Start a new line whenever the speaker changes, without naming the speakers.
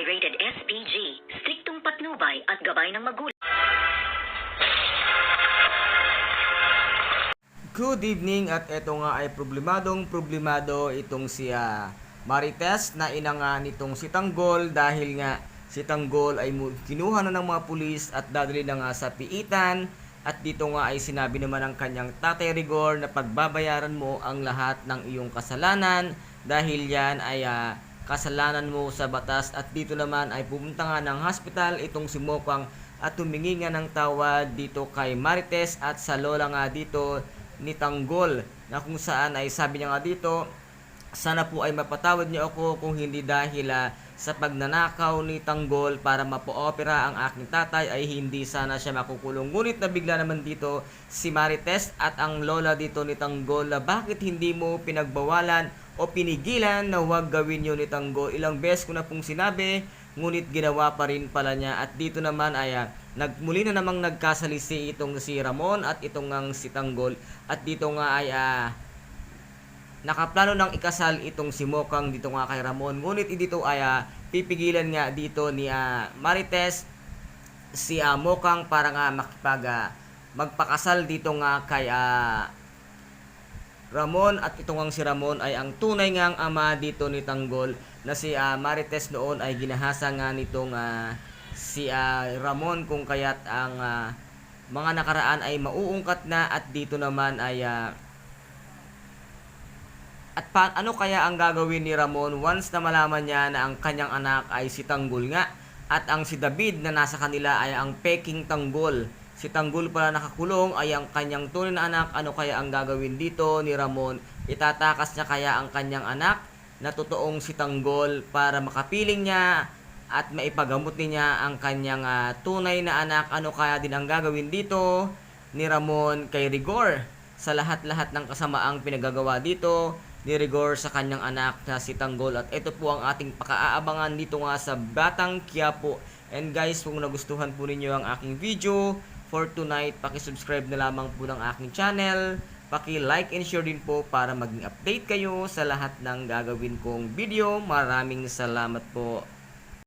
ay rated SPG, striktong patnubay at gabay ng magulang.
Good evening at eto nga ay problemadong problemado itong si ah, Marites na ina nga nitong si Tanggol dahil nga si Tanggol ay kinuha na ng mga pulis at dadali na nga sa piitan at dito nga ay sinabi naman ng kanyang tatay Rigor na pagbabayaran mo ang lahat ng iyong kasalanan dahil yan ay ah, kasalanan mo sa batas at dito naman ay pumunta nga ng hospital itong si Mokang at humingi nga ng tawad dito kay Marites at sa lola nga dito ni Tanggol na kung saan ay sabi niya nga dito sana po ay mapatawad niyo ako kung hindi dahil ah, sa pagnanakaw ni Tanggol para mapo-opera ang aking tatay ay hindi sana siya makukulong. Ngunit nabigla naman dito si Marites at ang lola dito ni Tanggol na bakit hindi mo pinagbawalan o pinigilan na huwag gawin yun ni Tanggol. Ilang beses ko na pong sinabi, ngunit ginawa pa rin pala niya. At dito naman ay ah, nagmuli na namang nagkasalisi itong si Ramon at itong ang si Tanggol. At dito nga ay ah, nakaplano ng ikasal itong si Mokang dito nga kay Ramon. Ngunit dito ay ah, pipigilan nga dito ni ah, Marites si ah, Mokang para nga makipag ah, magpakasal dito nga kay ah, Ramon at ito ngang si Ramon ay ang tunay ngang ama dito ni Tanggol na si ah, Marites noon ay ginahasa nga nitong ah, si ah, Ramon kung kaya't ang ah, mga nakaraan ay mauungkat na at dito naman ay ah, at pa, ano kaya ang gagawin ni Ramon once na malaman niya na ang kanyang anak ay si Tanggol nga at ang si David na nasa kanila ay ang peking Tanggol. Si Tanggol pala nakakulong ay ang kanyang tunay na anak. Ano kaya ang gagawin dito ni Ramon? Itatakas niya kaya ang kanyang anak na totoong si Tanggol para makapiling niya at maipagamot niya ang kanyang ah, tunay na anak. Ano kaya din ang gagawin dito ni Ramon kay Rigor sa lahat-lahat ng kasamaang pinagagawa dito ni Rigor sa kanyang anak na si Tanggol. At ito po ang ating pakaaabangan dito nga sa Batang Quiapo and guys kung nagustuhan po ninyo ang aking video for tonight paki-subscribe na lamang po ng aking channel. Paki-like and share din po para maging update kayo sa lahat ng gagawin kong video. Maraming salamat po